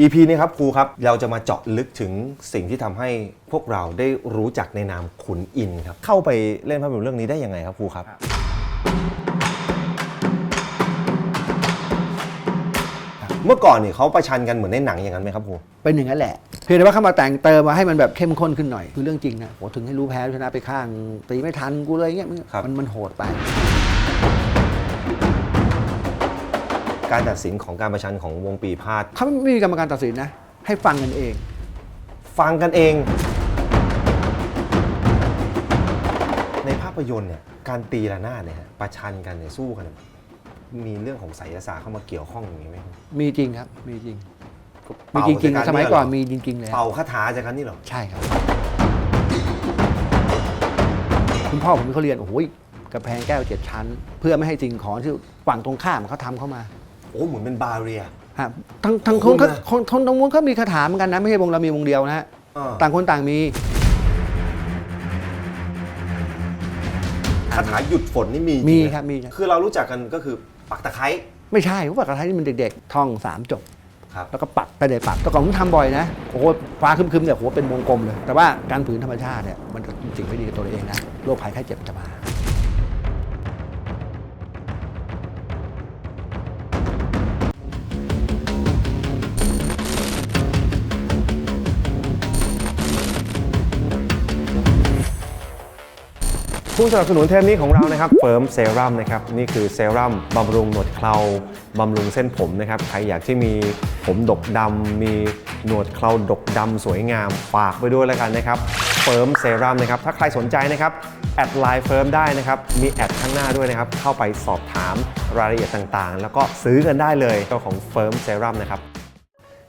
EP นี้ครับครูครับ เราจะมาเจาะลึกถึงสิ่งที่ทำให้พวกเราได้รู้จักในนามขุนอินทร์ครับ เข้าไปเล่นภาพยนตร์เรื่องนี้ได้ยังไงครับครูครับ เมื่อก่อนนี่เขาประชันกันเหมือนในหนังอย่างนั้นไหมครับครู เป็นอย่างนั้นแหละ เพียงแต่ว่าเข้ามาแต่งเติมมาให้มันแบบเข้มข้นขึ้นหน่อย คือเรื่องจริงนะโหถึงให้รู้แพ้ชนะไปข้าง ตีไม่ทันกูเลยเงี้ยมันครับ มันมันโหดไป การตัดสินของการประชันของวงปีพาดเขาไม่มีกรรมการตัดสินนะ ให้ฟังกันเอง ฟังกันเอง ในภาพยนตร์เนี่ยการตีระนาดเนี่ยฮะประชันกันเนี่ยสู้กันเนี่ยมีเรื่องของไสยศาสตร์เข้ามาเกี่ยวข้องอย่างนี้ไหมครับมีจริงครับ มีจริง มีเป่าจริงจากๆสมัยก่อนเเหรมีจริงๆเลยเป่าคาถาจากกันนี่เหรอ ใช่ครับ คุณพ่อผมเขาเรียนโอ้โหกระแพงแก้วเจ็ดชั้น เพื่อไม่ให้สิ่งของที่ฝั่งตรงข้ามเขาทำเข้ามา โอ้เหมือนเป็นบาเรีย ฮะทั้งทั้งคุคนณเขานะ คนคนตรงนู้นเขามีคาถาเหมือนกันนะ ไม่ใช่วงเรามีวงเดียวนะฮะต่างคนต่างมี คาถาหยุดฝนนี่มีจงไหมีครับมีครับ คือเรารู้จักกันก็คือปักตะไคร้ไม่ใช่เพราะว่ากระทะนี่มันเด็กๆ ท่องสามจบ ครับแล้วก็ปักไปเลยปักแต่ก่อนผมทำบ่อยนะ โอ้โหฟ้าครึมๆเนี่ยโอ้โหเป็นวงกลมเลย แต่ว่าการผืนธรรมชาติเนี่ยมันก็สิ่งไม่ดีกับตัวเราเองนะ โรคภัยไข้เจ็บมันจะมา ผู้สนับสนุนเทปนี้ของเรานะครับเฟิร์มเซรั่มนะครับนี่คือเซรั่มบำรุงหนวดเคราบำรุงเส้นผมนะครับใครอยากที่มีผมดกดำมีหนวดเคราดกดำสวยงามฝากไปด้วยแล้วกันนะครับเฟิร์มเซรั่มนะครับถ้าใครสนใจนะครับแอดไลน์เฟิร์มได้นะครับ มีแอดข้างหน้าด้วยนะครับ เข้าไปสอบถามรายละเอียดต่างๆ แล้วก็ซื้อกันได้เลยเจ้าของเฟิร์มเซรั่มนะครับ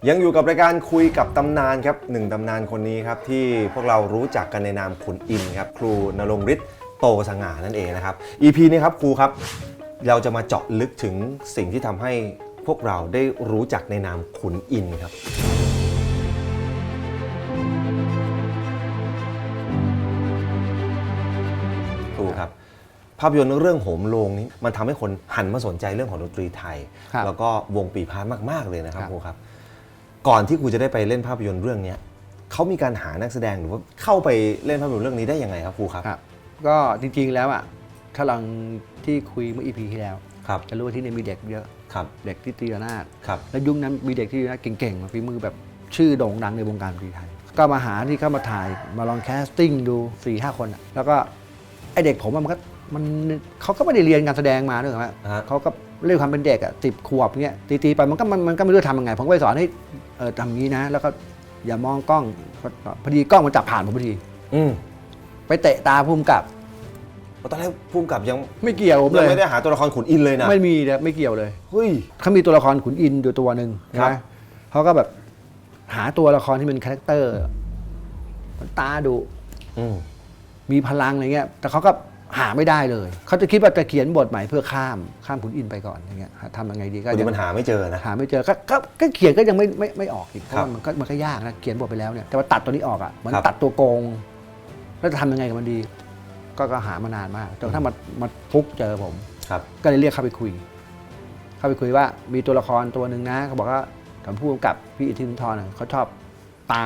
ยังอยู่กับรายการคุยกับตำนานครับหนึ่งตำนานคนนี้ครับ ที่พวกเรารู้จักกันในนามขุนอินครับ ครูนรงฤทธิ์ ตสง่านั่นเองนะครับ EP นี้ครับครูครับ เราจะมาเจาะลึกถึงสิ่งที่ทำให้พวกเราได้รู้จักในนามขุนอินทร์ครับ ครูครับ ภาพยนตร์เรื่องโหมโรงนี้มันทำให้คนหันมาสนใจเรื่องของดนตรีไทย ครับแล้วก็วงปีพาร์ทมาก ๆ เลยนะครับครับ ครูครับ ก่อนที่ครูจะได้ไปเล่นภาพยนตร์เรื่องเนี้ยเขามีการหานักแสดงหรือว่าเข้าไปเล่นภาพยนตร์เรื่องนี้ได้ยังไงครับครูครับ ครับ ก็จริง ๆ แล้วอะถ้าลองที่คุยเมื่อ EP ที่แล้ว ครับ จะรู้ว่าที่นี่มีเด็กเยอะครับ เด็กที่ตีระนาดครับ แล้วยุคนั้นมีเด็กที่ตีระนาดเก่งๆฝีมือแบบชื่อโด่งดังในวงการดนตรีไทย ก็มาหาที่เข้ามาถ่ายมาลองแคสติ้งดู4ี่ห้าคนอะแล้วก็ไอเด็กผมอะมันก็มันเขาก็ไม่ได้เรียนการแสดงมาด้วยครับฮะ เขาก็เรื่องความเป็นเด็กอะสิบขวบเงี้ยตีๆไปมันก็มันมันก็ไม่รู้จะทำยังไงผมก็ไปสอนให้เออทำงี้นะ แล้วก็อย่ามองกล้องพอดีกล้องมันจับผ่านผมพอดี อืม ไปเตะตาพุ่มกับ ตอนแรกภูมิกับยังไม่เกี่ยวผมยังเลยไม่ได้หาตัวละครขุนอินทร์เลยนะไม่มีเลยไม่เกี่ยวเลยเฮ้ย เขามีตัวละครขุนอินทร์อยู่ตัวหนึ่งครับ นะเขาก็แบบหาตัวละครที่เป็นคาแรคเตอร์มันตาดุ อืม มีพลังอะไรเงี้ย แต่เขาก็หาไม่ได้เลย เขาจะคิดว่าจะเขียนบทใหม่เพื่อข้ามข้ามขุนอินทร์ไปก่อนอย่างเงี้ยทำยังไงดีก็พอดียังมันหาไม่เจอนะ หาไม่เจอก็ก็ก็เขียนก็ยังไม่ไม่ไม่ออกอีกเพครัราะบว่ามันก็มันก็ยากนะเขียนบทไปแล้วเนี่ยแต่ว่าตัดตัวนี้ออกอะเหมือนครับ ตัดตัวโกง แล้วจะทำยังไงกับมันดี ก็ก็หามานานมากจนกระทั่งมามาฟุกเจอผม ครับ ก็เลยเรียกเข้าไปคุย เข้าไปคุยว่ามีตัวละครตัวหนึ่งนะเขาบอกว่าถามผู้กำกับพี่อิทธินทรน่ะเขาชอบตา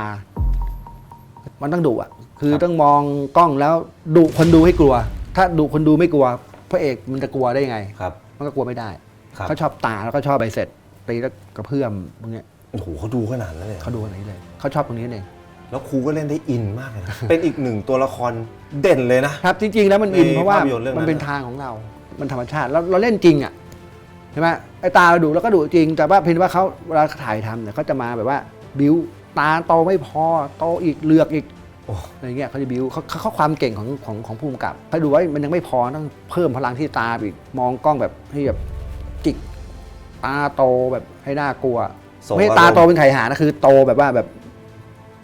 มันต้องดุอะ คือต้องมองกล้องแล้วดุคนดูให้กลัว ถ้าดุคนดูไม่กลัว พระเอกมันจะกลัวได้ยังไง ครับมันก็กลัวไม่ได้ครับเขาชอบตาแล้วก็ชอบใบเสร็จตีแล้วกระเพื่อมพวกเนี้ยโอ้โหเขาดูขนาดนั้นเลยเหรอเขาดูอันนี้เลยเขาชอบตรงนี้เอง แล้วครูก็เล่นได้อินมากเลยนะ เป็นอีกหนึ่งตัวละครเด่นเลยนะ ครับจริง ๆ แล้วมันอินในเพราะว่าภาพยนตร์เรื่องนั้น มันเป็นทางของเรา มันธรรมชาติเราเราเล่นจริงอะใช่ไหมไอ้ตาเราดุแล้วก็ดุจริง แต่ว่าเพียงว่าเขาเวลาถ่ายทำเนี่ยเขาจะมาแบบว่าบิวตาโตไม่พอโตอีกเลือกอีกโอ้อะไรเงี้ยเขาจะบิวเขาเขาเขาความเก่งของของของผู้กำกับเขาดูว่ามันยังไม่พอต้องเพิ่มพลังที่ตาอีกมองกล้องแบบให้แบบจิกตาโตแบบให้น่ากลัวส่งไม่ใช่อารมณ์ตาโตเป็นไข่หานะคือโตแบบว่าแบบโ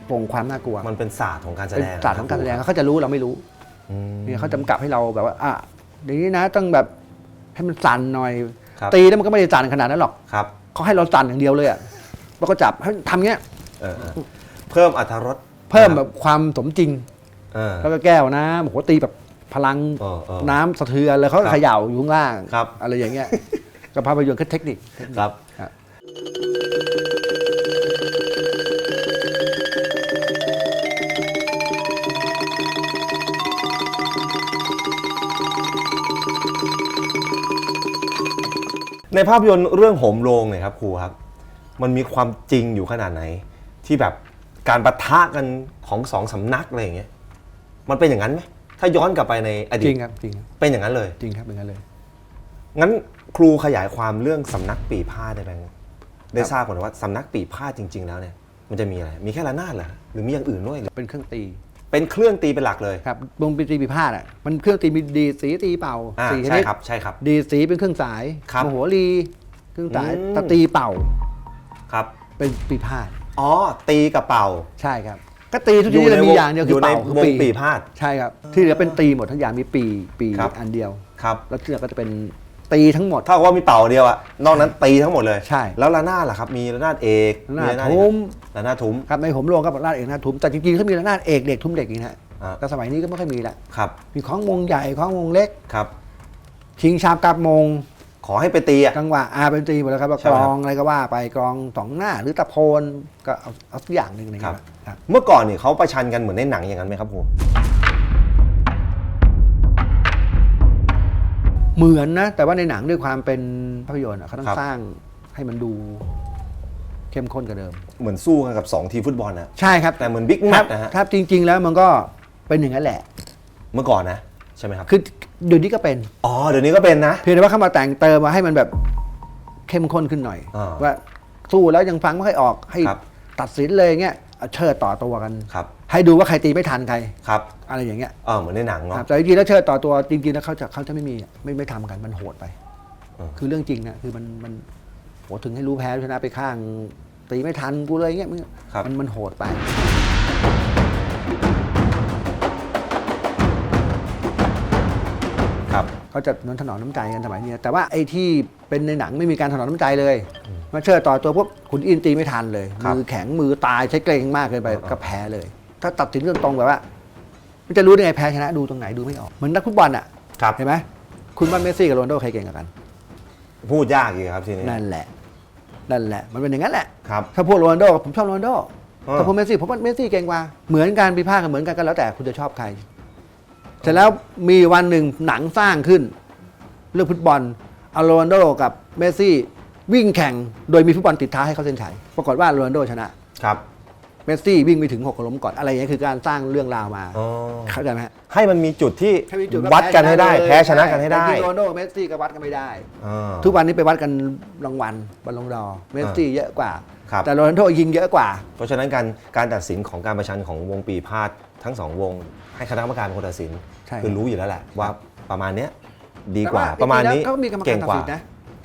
ปร่งความน่ากลัวมันเป็นศาสตร์ของการแสเป็นดงศาสตร์ของการแสดงเขาจะรู้เราไม่รู้อืม เนี่ยเขาจำกัดให้เราแบบว่าอะเดี๋ยวนี้นะต้องแบบให้มันสั่นหน่อย ครับ ตีแล้วมันก็ไม่ได้สั่นขนาดนั้นหรอกครับ เขาให้เราสั่นอย่างเดียวเลยอะแล้วก็จับให้ทำเงี้ยเออเออเพิ่มอรรถรสเพิ่มแบบความสมจริง เออ แล้วก็แก้วน้ำโอ้โหตีแบบพลังเออเออน้ำสะเทือนแล้วเขาคก็รับเขย่าอยู่ข้างล่าง ครับ อะไรอย่างเงี้ยกับภาพยนตร์คือเทคนิคเทคนิค ครับ ครับ ในภาพยนตร์เรื่องโหมโรงเนี่ยครับครูครับ มันมีความจริงอยู่ขนาดไหน ที่แบบการประทะกันของสองสำนักอะไรอย่างเงี้ยมันเป็นอย่างนั้นไหมถ้าย้อนกลับไปในอจดีริตงครับจริงครับเป็นอย่างนั้นเลย จริงครับเป็นงั้นเลย งั้นครูขยายความเรื่องสำนักปีพาดได้ไหมได้ทราบก่อนว่าสำนักปีพาดจริง ๆ แล้วเนี่ย มันจะมีอะไร มีแค่ระนาดเหรอหรือมีอย่างอื่นด้วยหรือเป็นเครื่องตี เป็นเครื่องตีเป็นหลักเลย ครับวงปีตีปีพาดอะมันเครื่องตีมีดีดสีตีเป่าอ่าสี่ชใช่นิดครับใช่ครับ ดีดสีเป็นเครื่องสายครับโมโหรีเครื่องสายอืม ตะตีเป่าครับ เป็นปีพาดอ๋อ ตีกระเป๋าใช่ครับ ก็ตีทุกชนิดเลยมีอย่างเดียวอคือยู่ในเป่าคือวงปีปีพาด ใช่ครับ ที่เหลือเป็นตีหมดทั้งอย่างมีปีปีครับ อันเดียว ครับ แล้วที่เหลือก็จะเป็น ตีทั้งหมดถ้าว่ามีเป่าเดียวอะนอกนั้นตีทั้งหมดเลยใช่แล้วระนาดล่ะครับ มีระนาดเอกระนาดมีทุ้ม ระนาดทุ้ม ครับในผมโรงก็บอกราดเอกนะทุ้มแต่จริงๆเขามีระนาดเอกเด็กทุ้มเด็กอีกนะฮะอ่า แต่สมัยนี้ก็ไม่ค่อยมีละครับ มีของวงใหญ่ของวงเล็ก ครับ ชิงชาบกับมงขอให้ไปตีอะ จังหวะอาเป็นตีหมดแล้วครับว่ากใช่ไหลมอครับงอะไรก็ว่าไปกลองสองหน้าหรือตะโพนก็เอาเอาสักอย่างหนึ่งนะคครัรับบครับเมื่อก่อนเนี่ยเขาประชันกันเหมือนในหนังอย่างนั้นไหมครับครู เหมือนนะ แต่ว่าในหนังด้วยความเป็นภาพยนตร์อะเขาต้องครับสร้างให้มันดูเข้มข้นกว่าเดิม เหมือนสู้กันกับสองทีมฟุตบอลนะ ใช่ครับแต่เหมือนบิ๊กแมครัตช์นะฮะ ครับจริง ๆ แล้วมันก็เป็นอย่างนั้นแหละ เมื่อก่อนนะ ใช่ไหมครับคือเดี๋ยวนี้ก็เป็น อ๋อเดี๋ยวนี้ก็เป็นนะ เพียงแต่ว่าเข้ามาแต่งเติมมาให้มันแบบเข้มข้นขึ้นหน่อย อ่าว่าสู้แล้วยังฟังไม่ค่อยออกให้ครับ ตัดสินเลยเงี้ยเอาเชิดต่อตัวกัน ครับ ให้ดูว่าใครตีไม่ทันใครครับอะไรอย่างเงี้ยเออเหมือนในหนังคเนาะรับแต่จริงๆแล้วเชิดต่อตัวจริงๆแล้วเขาจะเขาจะไม่มีไม่ไม่ทำกันมันโหดไปอืมคือเรื่องจริงนะคือมันมันโหถึงให้รู้แพ้ชนะไปข้าง ตีไม่ทันกูเลยเงี้ยมันครับ มันมันโหดไป ครับ เขาจะนนถนอมน้ำใจกันสมัยเนี้ยแต่ว่าไอ้ที่เป็นในหนังไม่มีการถนอมน้ำใจเลยมาเชิดต่อตัวพวกขุนอินตีไม่ทันเลยครับ มือแข็งมือตายใช้เกรงมากเกินไปอ่าก็แพ้เลย ถ้าตัดสินตรงๆแบบว่า มันจะรู้ได้ไงแพ้ชนะดูตรงไหนดูไม่ออกเหมือนนักฟุตบอลอะครับเห็นไหมคุณว่าเมสซี่กับโรนลโดใครเก่งกว่ากัน พูดยากอีกครับทีนี้นั่นแหละ นั่นแหละ มันเป็นอย่างนั้นแหละ ครับ ถ้าพวกโรนลโดผมชอบโรนลโดอ่าถ้าพวกเมสซี่ผมว่าเมสซี่เก่งกว่าเหมือนกันพิพาทกันเหมือนกันก็แล้วแต่คุณจะชอบใครเสร็จแล้วมีวันหนึ่งหนังสร้างขึ้น เรื่องฟุตบอลเอาโรนลโดกับเมสซี่วิ่งแข่งโดยมีฟุตบอลติดท้ายให้เขาเส้นชัยปรากฏว่าโรนลโดชนะ ครับ เมสซี่วิ่งไปถึงหกล้มก่อนอะไรอย่างเงี้ยคือการสร้างเรื่องราวมาอ๋อเข้าใจไหมฮะให้มันมีจุดที่ให้มีจุวัดกันให้ได้ แพ้ชนะกันให้ได้แต่จริงๆโรนลโดกับเมสซี่ก็วัดกันไม่ได้ อ่า ทุกวันนี้ไปวัดกันรางวัลบอลลงดอร์เมสซี่เยอะกว่า ครับ แต่โรนัลโดยิงเยอะกว่า เพราะฉะนั้นการการตัดสินของการประชันของวงปีพาดทั้งสองวง ให้คณะกรรมการเป็นคนตัดสิน ใช่ คือรู้อยู่แล้วแหละว่าประมาณเนี้ยดีกว่าแต่ประมาณนี้จงๆแล้วเขามีกรรมกาเก่รงตัดกว่า สินนะ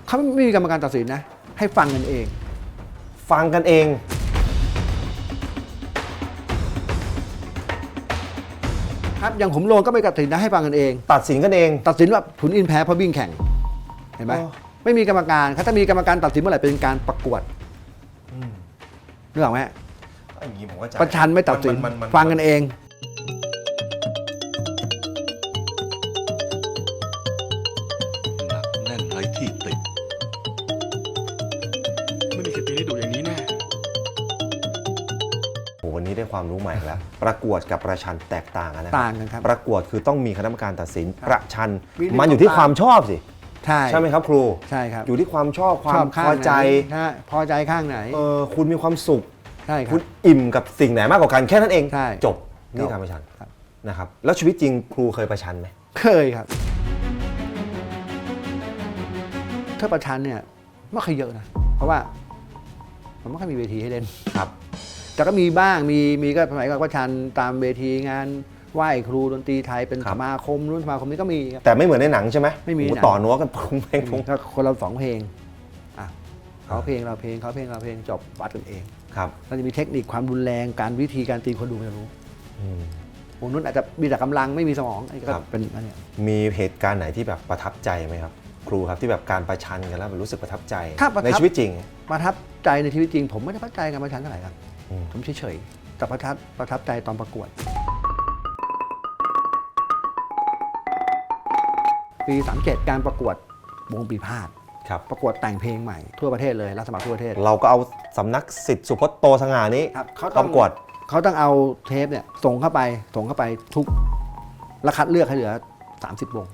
เขาไม่มีกรรมการตัดสินนะ ให้ฟังกันเอง ฟังกันเอง ครับอย่างผมโรงก็ไม่ตัดสินนะให้ฟังกันเอง ตัดสินกันเอง ตัดสินว่าขุนอินแพ้เพราะวิ่งแข่งเห็นไหมอ๋อ ไม่มีกรรมการถ้ามีกรรมการตัดสินเมื่อไหร่เป็นการประกวดนึกออกไหมฮะอย่างนี้ผมก็จะประชันไม่ตัดสิน มัมัฟังกันเอง ความรู้ใหม่แล้ว ประกวดกับประชันแตกต่างกันนะต่างกันครับประกวดคือต้องมีคณะกรรมการตัดสิน ประชันมีเรื่องมันอยู่ที่ต่างความชอบสิใช่ใช่ไหมครับครูใช่ครับอยู่ที่ความชอบควาชมอบข้างพอใจไหนนะพอใจข้างไหนเออคุณมีความสุขใช่ครัคุบณอิ่มกับสิ่งไหนมากกว่ากันแค่นั้นเองใช่จบนี่จบการประชันครับนะครับแล้วชีวิตจริงครูเคยประชันไหมเคยครับถ้าประชันเนี่ยไม่เคอยเยอะนะเพราะว่ามันไม่ค่อยมีเวทีให้เล่นครับ แต่ก็มีบ้างมีมีก็สมัยก่อนประชันตามเวทีงานไหว้ครูดนตรีไทยเป็นครัสบ มาคมรุ่นสมาคมนี้ก็มีครับ แต่ไม่เหมือนในหนังใช่ไหมไม่มีโอ้โหหนัง ต่อนัวกันพุงเพลงพุง ก็คนเราสองเพลงอะเขาเพลงเราเพลงเขาเพลงเราเพลงจบวัดกันเองครับเราจะมีเทคนิคความรุนแรงการวิธีการตีคนดูไม่รู้อืม วงนู้นอาจจะมีแต่กำลังไม่มีสมองอันนี้ก็ครับ เป็นอันเนี้ย มีเหตุการณ์ไหนที่แบบประทับใจไหมครับ ครูครับที่แบบการประชันกันแล้วมันรู้สึกประทับใจ ถ้าประทับ ในชีวิตจริง ประทับใจในชีวิตจริง ผมไม่ได้ประทับใจการประชันเท่าไหร่ครับอืม ผมเฉยๆแต่ประทับประทับใจตอนประกวด ปี37การประกวดวงปีพาดครับประกวดแต่งเพลงใหม่ทั่วประเทศเลยรับสมัครทั่วประเทศเราก็เอาสำนักสิทธิ์สุพจน์โตสง่านี้ครับเขาปต้องระกวดเขาต้องเอาเทปเนี่ยส่งเข้าไปส่งเข้าไปทุกแล้วคัดเลือกให้เหลือ 30 วง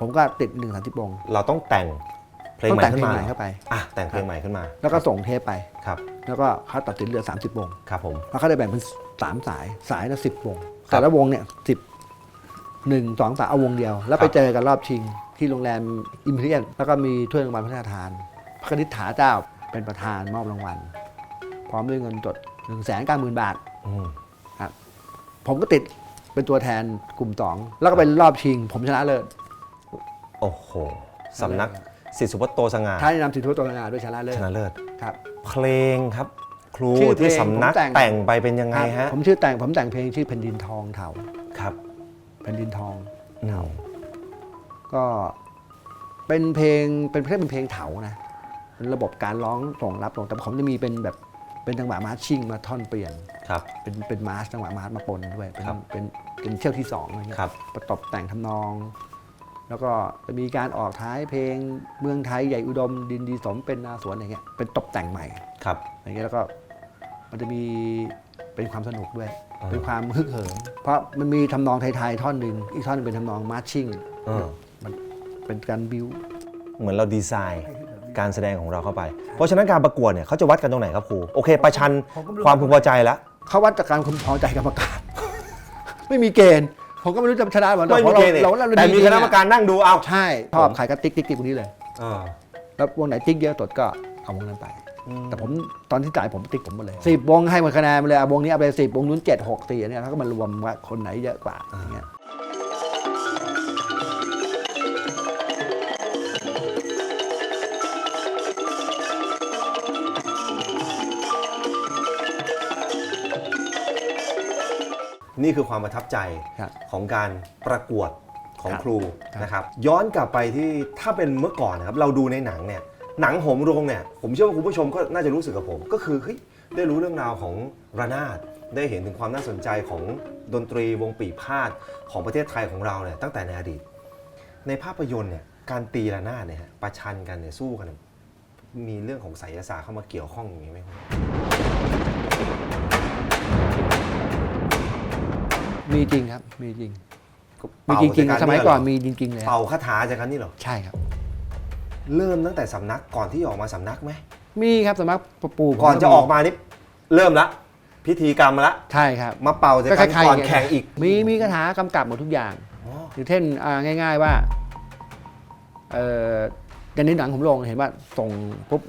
ผมก็ติด1 30วงเราต้องแต่งเพลงใหม่ต้องแต่งขึ้นมาเพลงใหม่เข้าไป อะแต่งเพลงใหม่ขึ้นมาแล้วก็ส่งเทปไป ครับ แล้วก็เขาตัดสินเหลือ 30 วงครับผม แล้วเขาได้แบ่งเป็นสามสายสายละสิบวงครับแต่ละวงเนี่ยสิบหนึ่งสองสามเอาวงเดียว แล้วคไปรับเจอกันรอบชิงที่โรงแรมอิมพีเรียนแล้วก็มีถ้วยรางวัลพระราชทาน พระคณิษฐาเจ้าเป็นประธานมอบรางวัล พร้อมด้วยเงินสด1นึ่งแสนเก้าหมื่นบาทอืมครับผมก็ติดเป็นตัวแทนกลุ่มสองแล้วก็เป็นรอบชิง ผมชนะเลิศโอ้โหสำนักสิทธิสุวัตโตสง่าท้ายนำสิทธิวัฒนงานด้วยชนะเลิศชนะเลิศครับ เพลงครับ ครูชื่อเพลงที่สำนักผมแต่ง แต่งไปเป็นยังไงครับฮะผมชื่อแต่งผมแต่งเพลงชื่อแผ่นดินทองเถาครับแผ่นดินทองอืมก็เป็นเพลงเป็นเพลงเป็นเพลงเถานะเป็นระบบการร้องส่งรับส่งแต่ผมจะมีเป็นแบบเป็นจังหวะมาร์ชชิ่งมาท่อนเปลี่ยน ครับ เป็นเป็นมาร์ชจังหวะมาร์ชมาปนด้วยเป็นครับเป็นเป็นเที่ยวที่สองอะไรเงี้ยครับ ประตบแต่งทำนอง แล้วก็จะมีการออกท้ายเพลงเมืองไทยใหญ่อุดม ดินดีสมเป็นนาสวนอะไรเงี้ยเป็นตบแต่งใหม่ครับอะไรเงี้ยแล้วก็มันจะมีเป็นความสนุกด้วยอ่าเป็นความฮึกเหิมเพราะมันมีทำนองไทยๆท่อนหนึ่งอีกท่อนหนึงเป็นทำนองมาร์ชชิ่งเออมันเป็นการบิวเหมือนเราดีไซน์การแสดงของเราเข้าไป เพราะฉะนั้นการประกวดเนี่ยเขาจะวัดกันตรงไหนครับครูโอเค ประชันผมก็ไม่รู้ความพึงพอใจแล้วเขาวัดจากการคุณพอใจกรรมการไม่มีเกณฑ์ ผมก็ไม่รู้จะชนะหรือเปล่าไม่มีเกณฑ์เนี่ยเราเราเราแต่มีดีคณะกรรมการนั่งดูเอา ใช่ชอบใครก็ติ๊กติ๊กติ๊กคนนี้เลยเออแล้ววงไหนติ๊กเยอะตดก็เอาวงนั้นไปอืมแต่ผมตอนที่จ่ายผมติ๊กผมหมดเลยสิบวงให้หมดคะแนนมาเลยอะวงนี้เอาไปสิบวงนู้นเจ็ดหกสี่เนี่ยเขาก็มารวมว่าคนไหนเยอะกว่าอย่างเงี้ย นี่คือความประทับใจครับของการประกวดของครับครูครับนะครับ ย้อนกลับไปที่ถ้าเป็นเมื่อก่อนนะครับ เราดูในหนังเนี่ย หนังโหมโรงเนี่ย ผมเชื่อว่าคุณผู้ชมก็น่าจะรู้สึกกับผม ก็คือเฮ้ยได้รู้เรื่องราวของระนาดได้เห็นถึงความน่าสนใจของดนตรีวงปีพาดของประเทศไทยของเราเนี่ยตั้งแต่ในอดีต ในภาพยนตร์เนี่ยการตีระนาดเนี่ยฮะประชันกันเนี่ยสู้กันเนี่ยมีเรื่องของไสยศาสตร์เข้ามาเกี่ยวข้องอย่างนี้ไหมครับ มีจริงครับ มีจริง มีเป่าจริงจากๆสมัยก่อนเเหรมีจริงๆเลยเป่าคาถาจากกันนี่เหรอ ใช่ครับ เริ่มตั้งแต่สำนักก่อนที่ออกมาสำนักไหม มีครับสมัครปู่ผมก่อนจะออกมานี่เริ่มละ พิธีกรรมมาละ ใช่ครับ มาเป่าจากกันคล้ายๆก่อนย่างเงี้ยแข่งอีก มีมีคาถากำกับหมดทุกอย่างอ๋ออย่างเช่นอ่าง่าย ๆว่าเอ่ออย่างในหนังผมลงเห็นว่าส่งปุ๊บ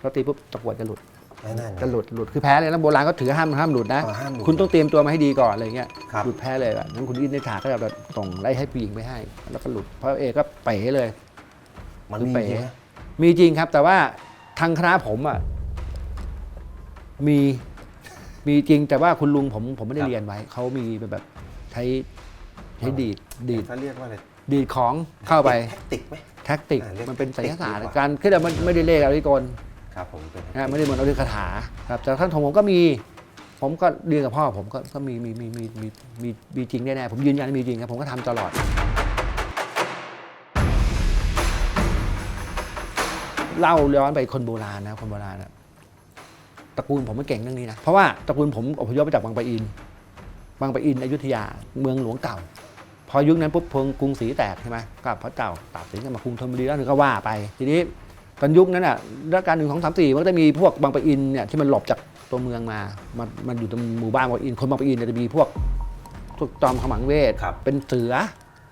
เราตีปุ๊บตะกรวดจะหลุด นั่นๆจะหลุดหลุดคือแพ้เลยนะโบราณก็ถือห้ามห้ามหลุดนะ อ๋อห้ามหลุดคุณต้องเตรียมตัวมาให้ดีก่อนอะไรเงี้ยครับ หลุดแพ้เลยแบบนั้นคุณอินในฉากก็จะแบบส่งไล่ให้ผู้หญิงไปให้ แล้วก็หลุดเพราะเอกก็เป๋เลย มันคือมีเป๋ใช่ไหมมีจริงครับ แต่ว่าทางคณะผมอะมีมีจริงแต่ว่าคุณลุงผมผมไม่ได้เรียนไว้เขามีเป็นแบบใช้ใช้ดีดดีดถ้าเรียกว่าอะไรดีดของเข้าไป แท็กติกไหม แท็กติกอ่าเรียกมันเป็นไสยศาสตร์ดีกว่า การคือแต่มันไม่ได้เลขเอาที่กล ครับผมเป็นนะไม่ได้เหมือนเอาด้วยคาถาครับแต่ท่านผมก็มี ผมก็เรียนกับพ่อผมก็ก็มีมีมีมีมีมีมีจริงแน่ๆผมยืนยันมีจริงครับผมก็ทำตลอด เล่าย้อนไปคนโบราณนะคนโบราณนะตระกูลผมไม่เก่งเรื่องนี้นะเพราะว่าตระกูลผมอพยพมาจากบางปะอิน บางปะอินอยุธยาเมืองหลวงเก่า พอยุคนั้นปุ๊บพงกรุงศรีแตกใช่ไหมก็พระเจ้าตากสินก็มาคุมธนบุรีแล้วถึงก็ว่าไปทีนี้ ตอนยุคนั้นอะรัชกาลหนึ่งสองสามสี่มันก็จะมีพวกบางปะอินเนี่ยที่มันหลบจากตัวเมืองมา มันมันอยู่ตรงหมู่บ้านบางปะอิน คนบางปะอินเนี่ยจะมีพวกพวกจอมขมังเวท ครับเป็นเสือ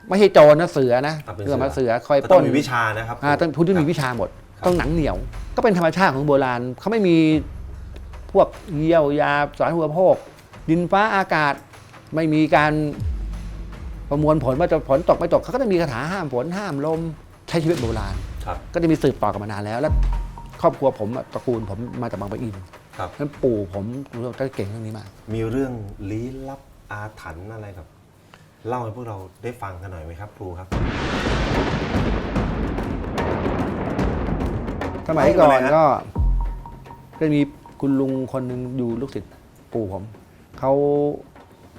ไม่ใช่โจรนะเสือนะอะเป็นเรื่องมาเสืเสืออคอยก็ปต้อล้งนมีวิชานะครับ อ่าต้องพูดที่มีวิชาหมดต้องหนังเหนียว ก็เป็นธรรมชาติของโบราณเขาไม่มีพวกเยี่ยวยาสาธารณูปโภค ดินฟ้าอากาศไม่มีการประมวลผลว่าจะฝนตกไม่ตกเขาก็จะมีคาถาห้ามฝนห้ามลมใช้ชีวิตโบราณ ครับก็จะมีสืบต่อกันมานานแล้ว แล้วครอบครัวผมอะตระกูลผมมาจากบางปะอินครับ นั้นปู่ผมก็เก่งเรื่องนี้มาก มีเรื่องลี้ลับอาถรรพ์อะไรกับ เล่าให้พวกเราได้ฟังกันหน่อยไหมครับ ครูครับ สมัยก่อไม่นเป็นไรฮะก็ก็มีคุณลุงคนหนึ่งอยู่ลูกศิษย์ปู่ผมเขา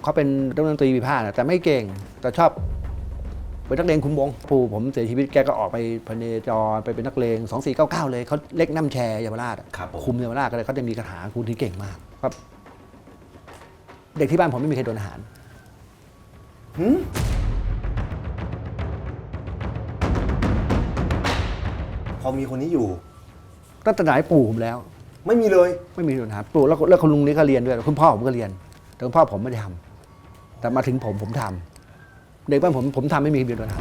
เขาเป็นนักดนตรีวิพากษ์นะแต่ไม่เก่งแต่ชอบ เป็นนักเลงคุณวงปู่ผมเสียชีวิตแกก็ออกไปพเนจรไปเป็นนักเลง2499 เลยเขาเล็กน้ำแชร์เยาวราชอะครับผม คุมเยาวราชก็เลยเขาจะมีคาถาคุณที่เก่งมากครับ เด็กที่บ้านผมไม่มีใครโดนอาหาร หืมพอมีคนนี้อยู่ ตั้งแต่ไหนปู่ผมแล้ว ไม่มีเลย ไม่มีปัญหาปู่แล้วแล้วคุณลุงนี่ก็เรียนด้วย คุณพ่อผมก็เรียน แต่คุณพ่อผมไม่ได้ทำแต่มาถึงผมผมทำ เด็กบ้านผมผมทำไม่มีปัญหา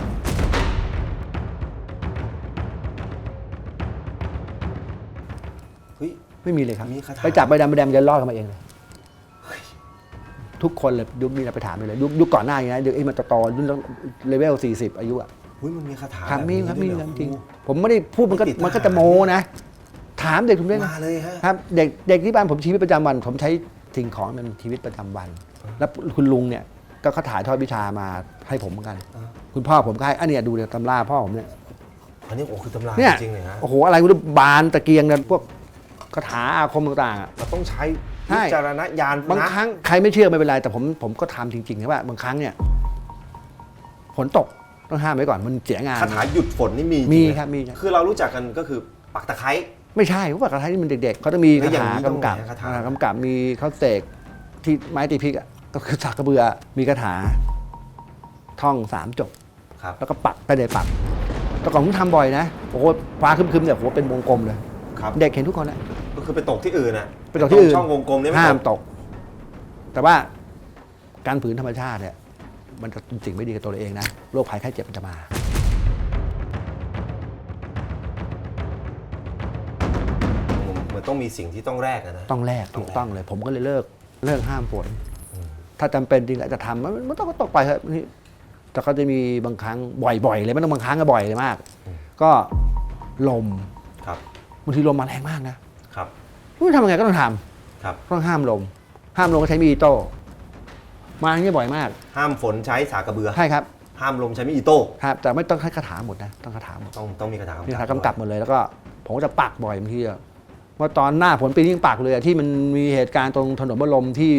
เฮ้ย ไม่มีเลยครับ มีคาถา ไปจับใบดำใบแดงมันจะรอดกันมาเองเลย ทุกคนเลยยุคนี้เราไปถามไปเลยยุคยุคก่อนหน้าอย่างนี้นะเด็กไอ้มันโตๆรุ่นเลเวลสี่สิบอายุอะ เฮ้ยมันมีคาถาครับแมีครับมีด้วยคเหรับอจริงคผมไม่ได้พูดมันก็ติดทหารมันก็จะโมนะ ถามเด็กผมด้วยนะ มาเลยฮะ ครับเด็กเด็กที่บ้านผมชีวิตประจำวัน ผมใช้สิ่งของเป็นชีวิตประจำวัน แล้วคุณลุงเนี่ย ก็เขาถ่ายทอดวิชามาให้ผมเหมือนกันอ่าคุณพ่อผมก็ให้อันเนี้ยดูเนี่ยตำราพ่อผมเนี่ย อันนี้โอ้คือตำราเนี่ยจริงๆเลยฮะโอ้โหอะไรก็รู้บานตะเกียงกันพวกคาถาอาคมต่างๆอะ เราต้องใช้ใช่ วิจารณญาณบางนะครั้งใครไม่เชื่อไม่เป็นไรแต่ผมผมก็ทำจริงๆนะว่าบางครั้งเนี่ยฝนตกต้องห้ามไว้ก่อนมันเสียงาน คาถาหยุดฝนนี่มีมีจงไหครับมีครับ คือเรารู้จักกันก็คือปักตะไคร้ ไม่ใช่เพราะว่าคาถาที่มันเด็กๆเขาต้องมีแล้คาวอย่างถานี้ต้องกำกับไหนคาถาอ่ากำกับมีเขาเสกที่ไม้ตีพริกอะ ก็คือสักกระเบือมีคาถาท่องสามจบ ครับ แล้วก็ปักไปเลยปักแต่ก่อนผมทำบ่อยนะโอ้โหฟ้าครึมๆเนี่ยโอ้โหเป็นวงกลมเลยครับเด็กเห็นทุกคนนะก็คือไปตกที่อื่นน่ะไปตกที่อื่น ช่องวงกลมนี่ไม่ห้ามตกตก แต่ว่าการฝืนธรรมชาติเนี่ยมันจะเป็นสิ่งไม่ดีกับตัวเราเองนะโรคภัยไข้เจ็บมันจะมาเหมือนต้องมีสิ่งที่ต้องแลกอะนะ ต้องแลกต้องถูกแลกต้องเลย ผมก็เลยเลิกเลิกห้ามฝน ถ้าจำเป็นจริงอาจจะทำมันมันต้องก็ตกไปครับนี่แต่ก็จะมีบางครั้งบ่อยๆเลยไม่ต้องบางครั้งก็บ่อยเลยมาก ก็ลมครับบางทีลมมาแรงมากนะครับไม่รู้ทำยังไงก็ต้องทครับำต้องห้ามลม ห้ามลมก็ใช้มีดอิโต้มาอย่างนี้บ่อยมาก ห้ามฝนใช้สากกระเบือใช่ครับห้ามลมใช้มีดอิโต้ครับแต่ไม่ต้องใช้คาถาหมดนะต้องคาถาหมดต้องต้องมีคาถามีคาถากำกับหมดเลยแล้วก็ผมก็จะปักบ่อยบางทีอะว่าตอนหน้าฝนปีนี้ยังปักเลยอะที่มันมีเหตุการณ์ตรงถนนบรมที่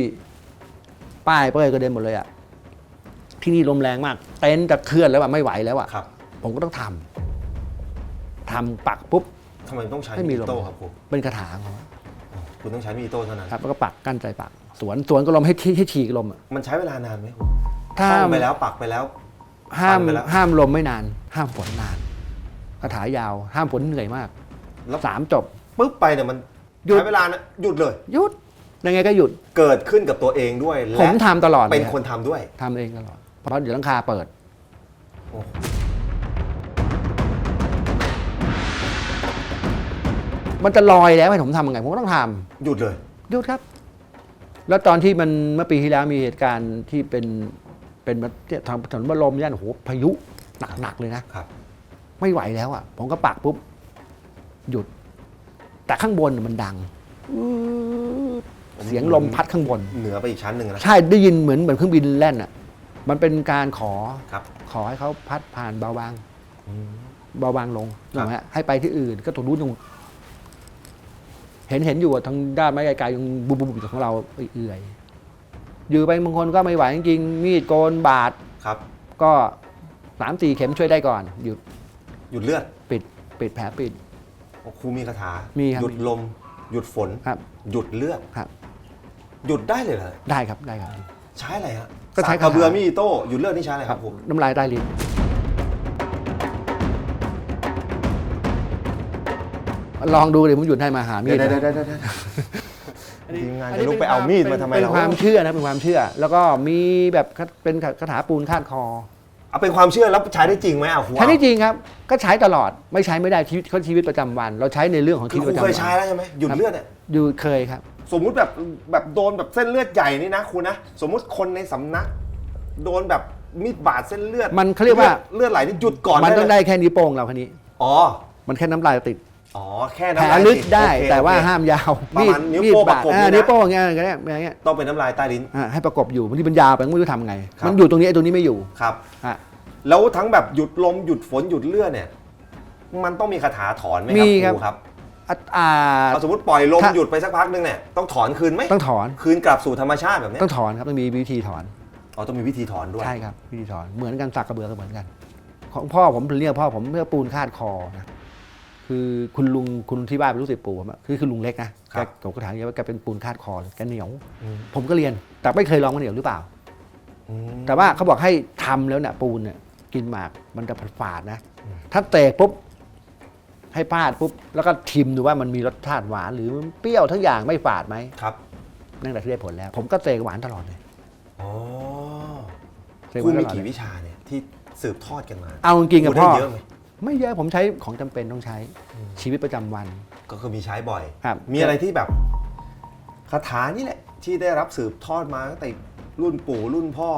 ป้ายเป้ยกระเด็นหมดเลยอะที่นี่ลมแรงมากเต็นท์จะเคลื่อนแล้วอะไม่ไหวแล้วอะครับ ผมก็ต้องทำทำปักปุ๊บ ทำไมต้องใช้ไม่มีมีดลม อิโต้ครับครูเป็นคาถาของเขาคุณต้องใช้มีดอิโต้เท่านั้น ครับแล้วก็ปักกั้นใจปัก สวนสวนก็ลมให้ที่ให้ฉีกลมอะมันใช้เวลานานไหมครูถ้าท่องไปแล้วปักไปแล้ว ห้ามปั่นไปแล้ว ห้ามลมไม่นาน ห้ามฝนนานคาถายาว ห้ามฝนเหนื่อยมากแล้วสามจบ ปุ๊บไปเนี่ยมันหยุด ใช้เวลานะหยุดเลย หยุด ยังไงก็หยุดเกิดขึ้นกับตัวเองด้วยผมและทำตลอดลยเป็นคนทำด้วย ทำเองตลอดเพราะเดี๋ยวหลังคาเปิดโอ้มันจะลอยแล้วให้ผมทำยังไง ผมก็ต้องทหยุดเลยำหยุดครับ แล้วตอนที่มันเมื่อปีที่แล้วมีเหตุการณ์ที่เป็นเป็นเนี่ยทางถนนบรมย่านโอ้โหพายุหนักๆเลยนะ ครับ ไม่ไหวแล้วอะ ผมก็ปักปุ๊บ หยุด แต่ข้างบนน่ะมันดังอื้อ เสียงลมพัดข้างบน เหนือไปอีกชั้นหนึ่งนะ ใช่ได้ยินเหมือนเหมือนเครื่องบินแล่นอะ มันเป็นการขอครับ ขอให้เขาพัดผ่านเบาบางอืมเบาบางลงครับนะฮะให้ไปที่อื่นก็ตรงนู้นตรงเห็นเห็นอยู่อะทางด้านไม้ไกลๆยังบุบบุบอยู่ของเราเอื่อยๆอยู่ไปบางคนก็ไม่ไหวจริงๆมีดโกนบาดครับ ก็สามสี่เข็มช่วยได้ก่อนหยุดหยุดเลือดปิดปิดแผลปิด ครูมีคาถามีครับหยุดลม หยุดฝน ครับ หยุดเลือดครับ หยุดได้เลยเหรอได้ครับได้ครับ ใช้อะไรฮะก็ใช้สากกระเบือคาถามีดอิโต้หยุดเลือดนี่ใช้อะไรครับครูน้ำลายใต้ลิ้นลองดูเดี๋ยวผมหยุดให้มาหามีเดี๋ยวดเดี๋ยวนะเดี๋ยวเดี๋ยวทีมงานจะลุกไปเอามีดมาทำไมเป็นเราความเชื่อนะเป็นความเชื่อ แล้วก็มีแบบเป็นคาถาปูนคาดคอเอาเป็นความเชื่อแล้วใช้ได้จริงไหมเอาครูใช้ได้จริงครับ ก็ใช้ตลอดไม่ใช้ไม่ได้ชีวิตเขาชีวิตประจำวัน เราใช้ในเรื่องของคืชีอวิตครูประจำเควัยใช้แล้วใช่ไหมหยุดเลือดเนี่ยอยู่เคยครับ สมมุติแบบแบบโดนแบบเส้นเลือดใหญ่นี่นะครูนะสมมุติคนในสำนัก โดนแบบมีดบาดเส้นเลือดมันเขาเรียกว่า ลือดเลือดไหลนี่หยุดก่อนมันต้องเลยได้แค่นิ้วโป้งเราแค่นี้ อ๋อมันแค่น้ำลายติดอ๋อแค่แผลน้ำลายลึกติได้โอเคแต่ว่าโอเค ห้ามยาวประมาณนิ้วโป้งบาดประกบอ่านี่นะ นิ้วโป้งอย่างเงี้ยอย่างเงี้ยอย่างเงี้ยต้องเป็นน้ำลายใต้ลิ้น อ่าให้ประกบอยู่บางทีมันยาวไปไม่รู้ทำไง ครับ มันอยู่ตรงนี้ไอ้ตรงนี้ไม่อยู่ครับ อะ แล้วทั้งแบบหยุดลมหยุดฝนหยุดเลือดเนี่ย มันต้องมีคาถาถอนไหมครัมีคครับรูครับ อะอ่า เอาสมมติปล่อยลมถ้า หยุดไปสักพักนึงเนี่ยต้องถอนคืนไหมต้องถอนคืนกลับสู่ธรรมชาติแบบเนี้ยต้องถอนครับต้องมีวิธีถอน อ๋อต้องมีวิธีถอนด้วย ใช่ครับวิธีถอนเหมือนกันสักกระเบือก็เหมือนกัน ของพ่อผมเรียกพ่อผมเมื่อปูนคาดคอนะคือคุณลุงคุณที่บ้านเป็นลูกศิษย์ปู่ผมอะคือคือลุงเล็กนะแกผมก็ถามแกว่าแกเป็นปูนคาดคอเลยแกเหนียว อืมผมก็เรียนแต่ไม่เคยลองว่าเหนียวหรือเปล่า อืม แต่ว่าเขาบอกให้ทำแล้วเนี่ยปูนเนี่ยกินหมากมันจะฝาดๆนะ ถ้าเตะปุ๊บ ให้ฟาดปุ๊บแล้วก็ชิมดูว่ามันมีรสชาติหวานหรือมันเปรี้ยวทั้งอย่างไม่ฝาดไหมครับนั่นแหละที่ได้ผลแล้ว ผมก็เสกหวานตลอดเลยอ๋อเสกหคุวาณนตมีลอดกี่เลยวิชาเนี่ยที่สืบทอดกันมา เอาจริงๆกับพูดพ่อได้เยอะไหมไม่เยอะผมใช้ของจำเป็นต้องใช้ชีวิตประจำวัน ก็คือมีใช้บ่อยครับมีอะไรที่แบบคาถานี่แหละ ที่ได้รับสืบทอดมาตั้งแต่รุ่นปู่รุ่นพ่อ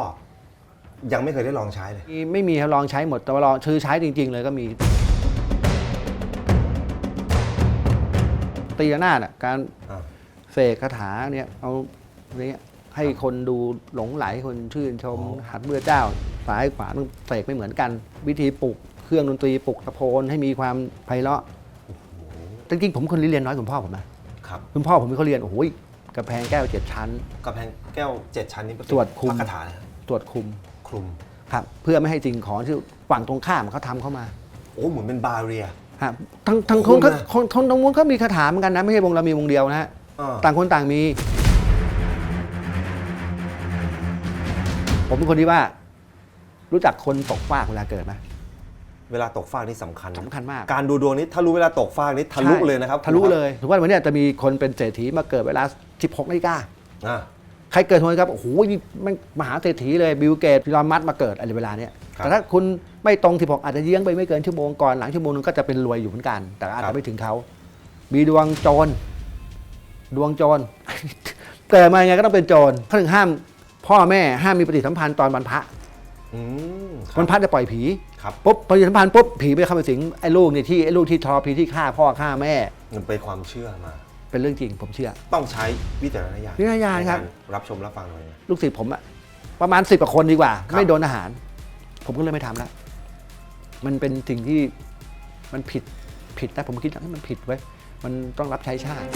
ยังไม่เคยได้ลองใช้เลยมีไม่มีลองใช้หมดแต่ว่าลองชื่อใช้จริง ๆ เลยก็มี ตีระนาดอะการอ่าเสกคาถาเนี่ยเอาเนี่ยให้คนดูหลงไหลคนชื่นชมหัดเมื่อเจ้าซ้ายขวาต้องเสกไม่เหมือนกัน วิธีปลุกเครื่องดนตรีปลุกตะโพนให้มีความไพเราะจริงๆผมคนเรียนน้อยกว่าคุณพ่อผมนะครับคุณพ่อผมมีเขาเรียนโอ้โหกระแพงแก้วเจ็ดชั้น กำแพงแก้วเจ็ดชั้นนี้เป็นสวดคุม พระคาถานะตรวจคุมคลุม ครับเพื่อไม่ให้สิ่งของที่ฝั่งตรงข้ามเขาทำเข้ามา โอ้เหมือนเป็นบาเรีย ครับทางทางคุคมนก็นะคนคนตรงนู้นก็มีคาถาเหมือนกันนะ ไม่ใช่วงเรามีวงเดียวนะฮะอ่า ต่างคนต่างมี ผมเป็นคนที่ว่า รู้จักคนตกฟากเวลาเกิดไหม เวลาตกฟากนี่สำคัญนะสำคัญมาก การดูดวงนี้ถ้ารู้เวลาตกฟากนี่ทะลุเลยนะครับทะลุเลยถือว่าวันเนี้ยจะมีคนเป็นเศรษฐีมาเกิดเวลา 16นาฬิกา อ่า ใครเกิดทำไมครับ โอ้โหนี่มันมหาเศรษฐีเลยบิลเกตพิรอนมัสมาเกิดอะไรเวลาเนี้ยครับแต่ถ้าคุณไม่ตรง16อาจจะเยื้องไปไม่เกินชั่วโมงก่อนหลังชั่วโมงนึงก็จะเป็นรวยอยู่เหมือนกัน แต่อาจครัจะบ ไม่ถึงเขา มีดวงโจรดวงโจร เกิดมายังไงก็ต้องเป็นโจรเขาถึงห้ามพ่อแม่ห้ามมีปฏิสัมพันธ์ตอนวันพระอืมครัวับนพระจะปล่อยผี ครับปุ๊บปฏิสัมพันธ์ปุ๊บผีไปเข้าไปสิงไอ้ลูกเนี่ยที่ไอ้ลูกที่ทรพีที่ฆ่าพ่อฆ่าแม่ มันเป็นความเชื่อมา เป็นเรื่องจริงผมเชื่อ ต้องใช้วิจารณญาณวิจารณญาณครับ ในกรับชมรับฟังเลยนะ ลูกศิษย์ผมอะประมาณสิบกว่าคนดีกว่า ครับ ไม่โดนอาหาร ผมก็เลยไม่ทำแล้วมันเป็นสิ่งที่มันผิดผิดนะผมคิดว่ามันผิดไว้ยมันต้องรับใช้ชาติ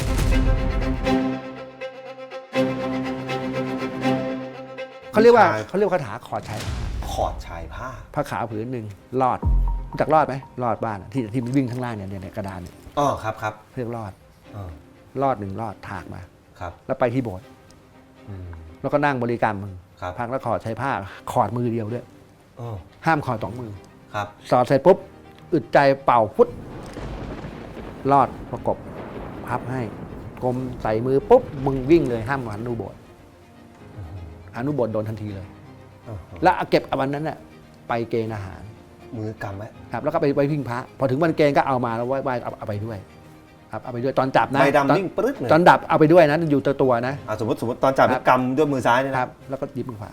เขาเรียกว่าเขาเรียกว่าคาถาขอดชัยขอดชายผ้าผ้าขาวผืนหนึ่งรอดรู้จักรอดไหมรอดบ้านอะที่ที่มันวิ่งข้างล่างเนี่ยเนี่ยเนี่ยกระดานเนี่ยอ๋อครับครับเรียกรอด เออ รอดหนึ่งรอดถากมา ครับแล้วไปที่โบสถ์อืม แล้วก็นั่งบริกรรมมึงครับ พักแล้วขอดใช้ผ้าขอดมือเดียวด้วย เออห้ามขอดสองมือ ครับ สอดเสร็จปุ๊บอึดใจเป่าพุทธรอดประกบพับให้ กลมใส่มือปุ๊บมึงวิ่งเลยห้ามหันนูโบสถ์อนุโบสถ์โดนทันทีเลย เออแล้วเอาเก็บเอาวันนั้นน่ะไปเกณฑ์อาหารมือกำไว้ครับ แล้วก็ไปไว้พิงพระ พอถึงวันเกณฑ์ก็เอามาแล้วไหว้ไหว้เอาเอาไปด้วย ครับเอาไปด้วยตอนจับนะใบตอนดำนิ่งปรึ๊ดเลย ตอนดับเอาไปด้วยนะอยู่ตัวตัวๆนะ อะสมมติสมมติตอนจับครันี่บกำด้วยมือซ้ายเนี่ยคนะรับ แล้วก็หยิบมือขวา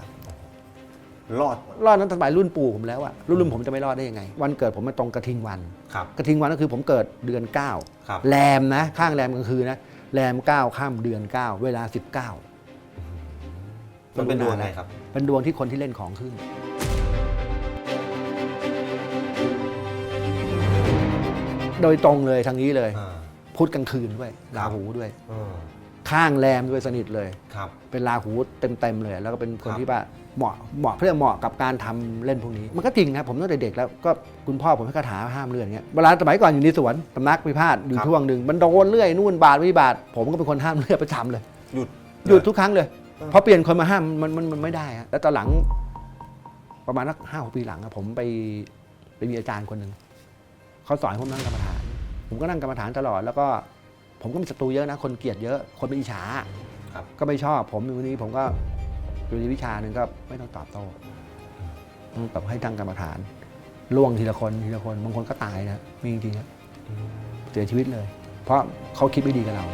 รอดรอดนั้นสมัยรุ่นปู่ผมแล้วอะรุ่นรุ่นผมจะไม่รอดได้ยังไง วันเกิดผมมันตรงกระทิงวัน ครับ กระทิงวันก็คือผมเกิดเดือน ครับ 9 แรมนะ ข้างแรมกลางคืนนะ แรม 9 ข้ามเดือน 9 เวลา 19 มันเป็นดวงไงครับ เป็นดวงที่คนที่เล่นของขึ้น โดยตรงเลยทางนี้เลย อ่า พุธกลางคืนด้วยราหูด้วย เออข้างแรมด้วยสนิทเลย ครับ เป็นราหูเต็มๆเลย แล้วก็เป็นคนครับ ที่ว่าเหมาะเหมาะเพื่อเหมาะกับการทำเล่นพวกนี้ มันก็จริงนะผมตั้งแต่เด็กแล้วก็คุณพ่อผมให้คาถาห้ามเลื่อนเงี้ยเวลาสมัยก่อนอยู่ในสวนสำนักพิพาทอยู่ช่วงหนึ่งมันโดนเลื่อยนู่นบาดไม่บาดผมก็เป็นคนห้ามเลื่อยประจำเลย หยุด หยุดทุกครั้งเลยเออ พอเปลี่ยนคนมาห้ามมันมันมันไม่ได้ฮะแล้วตอนหลัง ประมาณสักห้าหกปีหลังอะผมไปไปมีอาจารย์คนหนึ่งเขาสอนให้ผมนั่งกรรมฐาน ผมก็นั่งกรรมฐานตลอด แล้วก็ผมก็มีศัตรูเยอะนะ คนเกลียดเยอะ คนเป็นอิจฉาครับ ก็ไม่ชอบ ผมวันนี้ผมก็อยู่ในวิชาหนึ่งก็ไม่ต้องตอบโต้ต้องแบบให้ตั้งกรรมฐานล่วงทีละคนทีละคนบางคนก็ตายนะมีจริงๆครับเสียชีวิตเลย เพราะเขาคิดไม่ดีกับเรา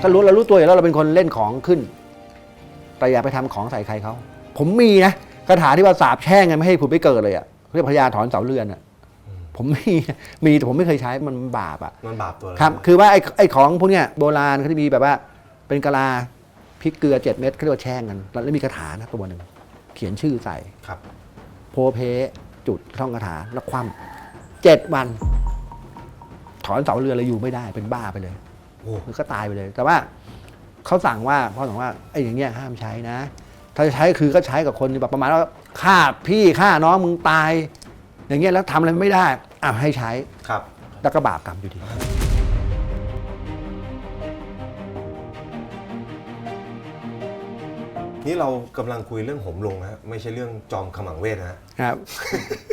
ถ้ารู้เรารู้ตัวอยู่แล้วเราเป็นคนเล่นของขึ้น แต่อย่าไปทำของใส่ใครเขา ผมมีนะ คาถาที่ว่าสาบแช่งไงไม่ให้ผุดไม่เกิดเลยอะเรียกพญาถอนเสาเรือนอะผมมีมีแต่ผมไม่เคยใช้มันบาปอะมันบาปตัวเลยครับ คือว่าไอ้ไอ้ของพวกเนี้ยโบราณเขาจะมีแบบว่า เป็นกะลาพริกเกลือเจ็ดเม็ดเขาเรียกว่าแช่งกันแล้วมีคาถานะตัวหนึ่งเขียนชื่อใส่ครับ โพเพจุดท่องคาถาแล้วคว่ำเจ็ดวัน ถอนเสาเรือเลยอยู่ไม่ได้เป็นบ้าไปเลยโอ้คือก็ตายไปเลย แต่ว่าเขาสั่งว่าพ่อสั่งว่าไอ้อย่างเงี้ยห้ามใช้นะ ถ้าจะใช้คือก็ใช้กับคนที่แบบประมาณว่าฆ่าพี่ฆ่าน้องมึงตาย อย่างเงี้ยแล้วทำอะไรไม่ได้อะให้ใช้ครับ แล้วก็บาปกรรมอยู่ดีทีนี่เรากำลังคุยเรื่องหมลงนะฮะไม่ใช่เรื่องจอมขมังเวทนะฮะ ครับ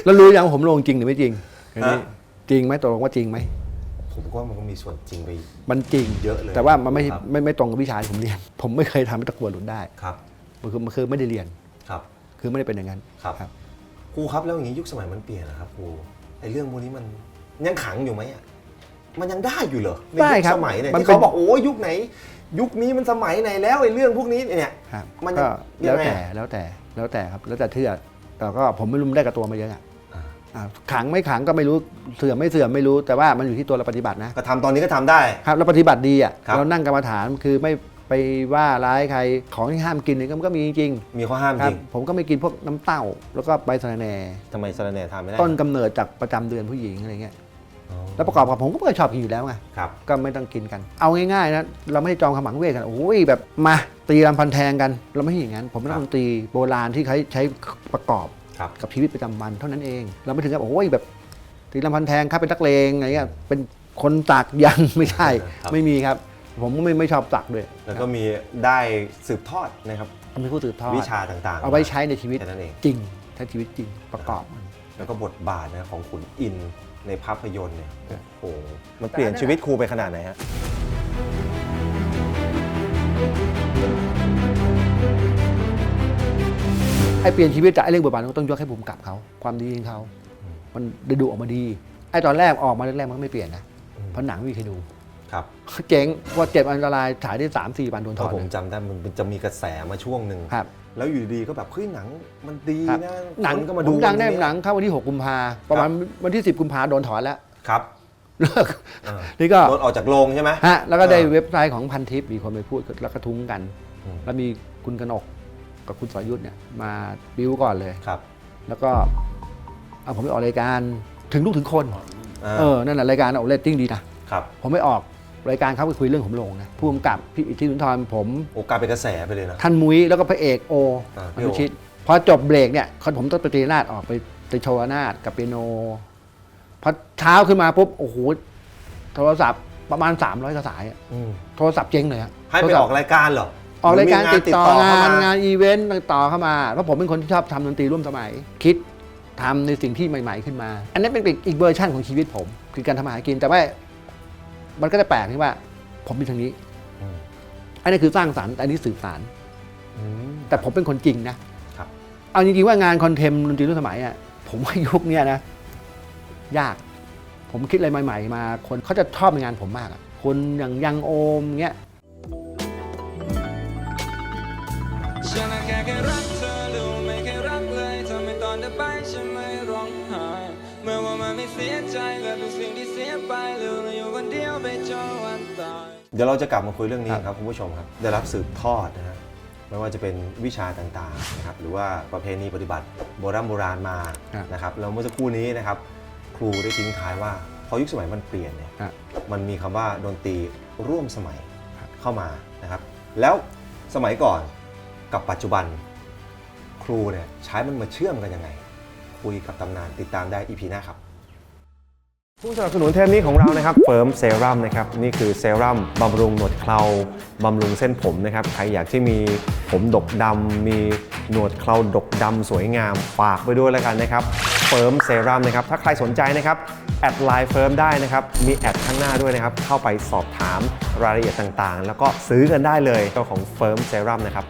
แล้วรู้ยังว่าผมลงจริงหรือไม่จริงอันนี้ฮะ จริงไหมตกลงว่าจริงไหมผมก็ว่ามันก็มีส่วนจริงไป มันจริงเยอะเลยแต่ว่ามันไม่ครับ ไม่ไม่ตรงกับวิชาที่ผมเรียน ผมไม่เคยทำให้ตะกั่วหลุดได้ ครับ มันคือมันคือไม่ได้เรียน ครับ คือไม่ได้เป็นอย่างนั้นครับ ครูครับแล้วอย่างนี้ยุคสมัยมันเปลี่ยนเหรอครับครูไอ้เรื่องพวกนี้มันยังขังอยู่ไหมอะมันยังได้อยู่เหรอในได้ยุคครับสมัยเนี่ยมันที่เป็น เขาบอกโอ้ยุคไหน ยุคนี้มันสมัยไหนแล้วไอ้เรื่องพวกนี้เนี่ย ครับมันก็ยัแล้งวไงแต่แล้วแต่แล้วแต่ครับแล้วแต่เชื่อแต่ก็ผมไม่รู้มันได้กับตัวมาเยอะอะอ่าอ่าขังไม่ขังก็ไม่รู้เสื่อมไม่เสื่อมไม่รู้แต่ว่ามันอยู่ที่ตัวเราปฏิบัตินะ ก็ทำตอนนี้ก็ทำได้ ครับเราปฏิบัติดีอะครับ เรานั่งกรรมฐานคือไม่ ไปว่าร้ายใครของที่ห้ามกินเนี่ยก็มันก็มีจริงมีข้อห้ามๆคจรับริงผมก็ไม่กินพวกน้ำเต้า แล้วก็ใบสะระแหน่ ทำไมสารแหน่ทานไม่ได้ต้นกำเนิดจากประจำเดือนผู้หญิงอะไรเงี้ยอ๋อแล้วประกอบกับผมก็ไม่เคยชอบกินอยู่แล้วไงครับ ก็ไม่ต้องกินกัน เอาง่ายๆนะเราไม่ได้จองขมังเวทกันโอ้ยแบบมาตีรำพันแทงกัน เราไม่ใช่อย่างนั้น ผมเป็นนักดนตรีโบราณที่ใช้ใช้ประกอบครับ กับชีวิตประจำวันเท่านั้นเอง เราไม่ถึงกับโอ้ยแบบตีลำพันแทงครับเป็นนักเลงอะไรเงี้ยเป็นคนตักยัน ไม่ใช่ ครับ ไม่มีครับ ผมก็ไม่ไม่ชอบตักด้วยแล้วก็มีได้สืบทอดนะครับมีผู้สืบทอดวิชาต่างๆ เอาไว้ใช้ในชีวิตแค่นั้นเองจริงใช้ชีวิตจริงประกอบมันแล้วก็บทบาทนะของขุนอินทร์ในภาพยนตร์เนี่ยโอ้โหมันเปลี่ยนชีวิตครูไปขนาดไหนฮะไอ้เปลี่ยนชีวิตจากไอ้เรื่องบทบาทก็ต้องยกให้ภูมิกับเขาความดีของเขา มันได้ดูออกมาดีไอ้ตอนแรกออกมาแรกๆมันก็ไม่เปลี่ยนนะอืมเพราะหนังไม่มีใครดู ครับเจ๋งว่าเจ็บอันตรายฉายได้สามสี่วันโดนถเพอดราะผมเลยจำได้มันจะมีกระแสมาช่วงหนึ่งครับแล้วอยู่ดีๆก็แบบเฮ้ยหนังมันดีครับ นะหนังคนก็มาผดูมดังได้วัหนังเข้าวันที่ 6 กุมภาประมาณวันที่ 10 กุมภาโดนถอนแล้วครับเลิกเออนี่ก็โดนออกจากโรงใช่ไหม ฮะแล้วก็ได้เออเว็บไซต์ของพันทิปมีคนไปพูดแล้วก็ทุ้งกัน อืม แล้วมีคุณกนกกับคุณสรยุทธ์เนี่ยมาบิวก่อนเลย ครับแล้วก็เอาผมไปออกรายการถึงลูกถึงคนาเออนั่นแหละรายการเอาเรตติ้งดีนะครับผมไม่ออก รายการเขาไปคุยเรื่องผมลงนะผู้กำกับพี่อิทธิสุนทรผมโอกลายเป็นกระแสไปเลยนะ ท่านมุ้ยแล้วก็พระเอกโออ่าอพี่โอ นุชิตพอจบเบรกเนี่ยคนผมต้องไปตีระนาดออกไปไปโชว์ระนาดกับเปียโนพอเช้าขึ้นมาปุ๊บโอ้โหโทรศัพท์ประมาณ 300กระสายอะอืมโทรศัพท์เจ๊งเลยอะให้ไปโทศัอพอท์กรายการเหรอออกรายการหติดต่อเข้งานมงานอีเวนต์ติดต่อเข้ามาเพราะผมเป็นคนที่ชอบทำดนตรีร่วมสมัย คิดทำในสิ่งที่ใหม่ ๆขึ้นมา อันนี้เป็นอีกเวอร์ชันของชีวิตผม คือการทำอาหารกินแต่ว่า มันก็จะแปลกที่ว่า ผมมีทางนี้อืมอันนี้คือสร้างสรรค์อันนี้สื่อสารอืมแต่ผมเป็นคนจริงนะครับเอาจริงๆว่างานคอนเทมดนตรีร่วมสมัยอะผมว่ายุคเนี้ยนะ ยาก ผมคิดอะไรใหม่ ๆ มา คนเขาจะชอบในงานผมมากอะคนอย่างยังโอมเงี้ยฉันน่ะแค่แค่รักเธ เมื่อว่ามันไม่เสียใจกับทุกสิ่งที่เสียไปหรือเราอยู่คนเดียวไปจนวันตายเดี๋ยวเราจะกลับมาคุยเรื่องนี้ครับครับคุณผู้ชมครับ ได้รับสืบทอดนะฮะไม่ว่าจะเป็นวิชาต่างๆนะครับหรือว่าประเพณีปฏิบัติโบราณโบราณมาครับนะครับแล้วเมื่อสักครู่นี้นะครับ ครูได้ทิ้งท้ายว่าพอยุคสมัยมันเปลี่ยนเนี่ยครับ มันมีคำว่าดนตรีร่วมสมัยเข้ามานะครับ แล้วสมัยก่อนกับปัจจุบัน ครูเนี่ยใช้มันมาเชื่อมกันยังไง คุยกับตำนานติดตามได้ EP หน้าครับ ผู้สนับสนุนเทปนี้ของเรานะครับเฟิร์มเซรั่มนะครับนี่คือเซรั่มบำรุงหนวดเคราบำรุงเส้นผมนะครับใครอยากที่มีผมดกดำมีหนวดเคราดกดำสวยงามฝากไปด้วยแล้วกันนะครับเฟิร์มเซรั่มนะครับถ้าใครสนใจนะครับแอดไลน์เฟิร์มได้นะครับมีแอดข้างหน้าด้วยนะครับเข้าไปสอบถามรายละเอียดต่างๆ แล้วก็ซื้อกันได้เลยเจ้าของเฟิร์มเซรั่มนะครับ